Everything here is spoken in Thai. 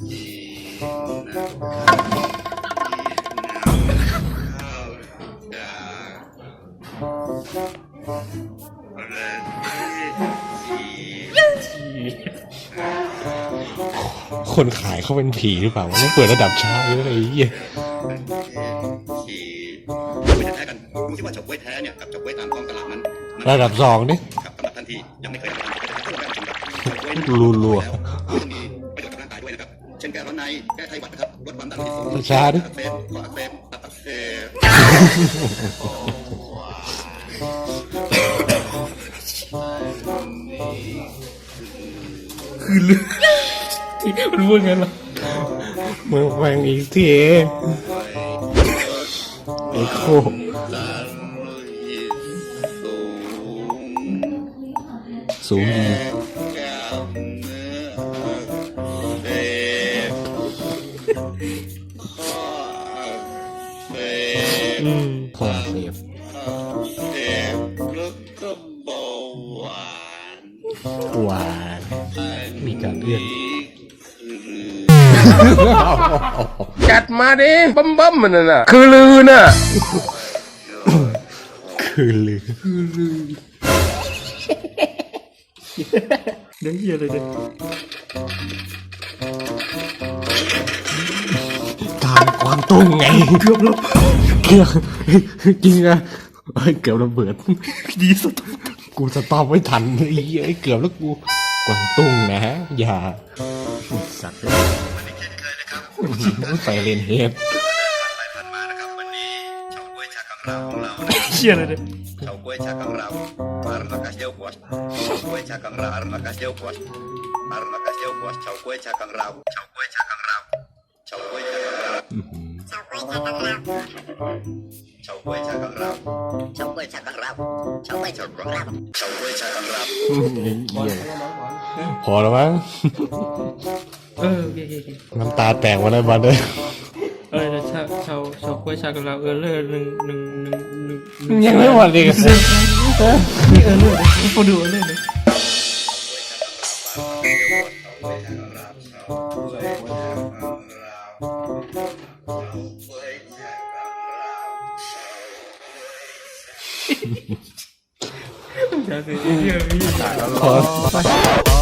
คนขายเขาเป็นผีหรือเปล่าวะไม่เปิดระดับช้าเลยไอ้เหี้ยขี่ไม่แท้กันดูที่ว่าเฉาก๊วยแท้เนี่ยกับเฉาก๊วยตามท้องตลาดนั้นมันระดับสองนี่ครับสำหรับท่านที่ยังไม่เคยรับประทานก็ลองชิมครับเฉาก๊วยรัวๆ ในแก้ไขหวัดนะครับลดความดันโลหิตสูงช้าดิ อักเสบข้ออักเสบตับอักเสบมันพูดงั้นเหรอมึงฟังอีกทีไอ้โคดันโลหิตสูงสูงดีกล้ามเนื้อ อืมคอเสียบเจ็บแล้วก็เบาหวานหวานมีการเลือกจัดมาดิบัมบัมมันน่ะ คือลือน่ะ คือลือเดี๋ยวเฮียเลยเดี๋ย กวางตุ้งไง เกือบแล้วเกือบจริงอะเฮ้ยเกือบระเบิด ดีสุดกูสต็อปไม่ทันไอ้เหี้ยเกือบแล้วกูกวางตุ้งนะอย่าสัตว์ใส่เลนเฮดไปผ่านมานะครับวันนี้เฉาก๊วยชากังราวของเรานะเฮียเลยเดี๋ยวเฉาก๊วยชากังราวอารมากัสเดียวก เฉาควายชากังราเฉาก๊วยชากังราเฉาก๊วยชากังราเฉาก๊วยชากังราเฉาก๊วยชากังราวเหี้ยพอแล้วมั้งเออโอเคโอเคน้ำตาแตกมาแล้วบันเลยเออชาวชาวชาวกล้วยชากับเราเออเลอหนึ่งหนึ่งหนึ่งหนึ่งยังไม่หมดเลยนี่เออเลอร์เลยพอดูเออเลอร์เลย จะสิเฮียมีสายแล้วพอ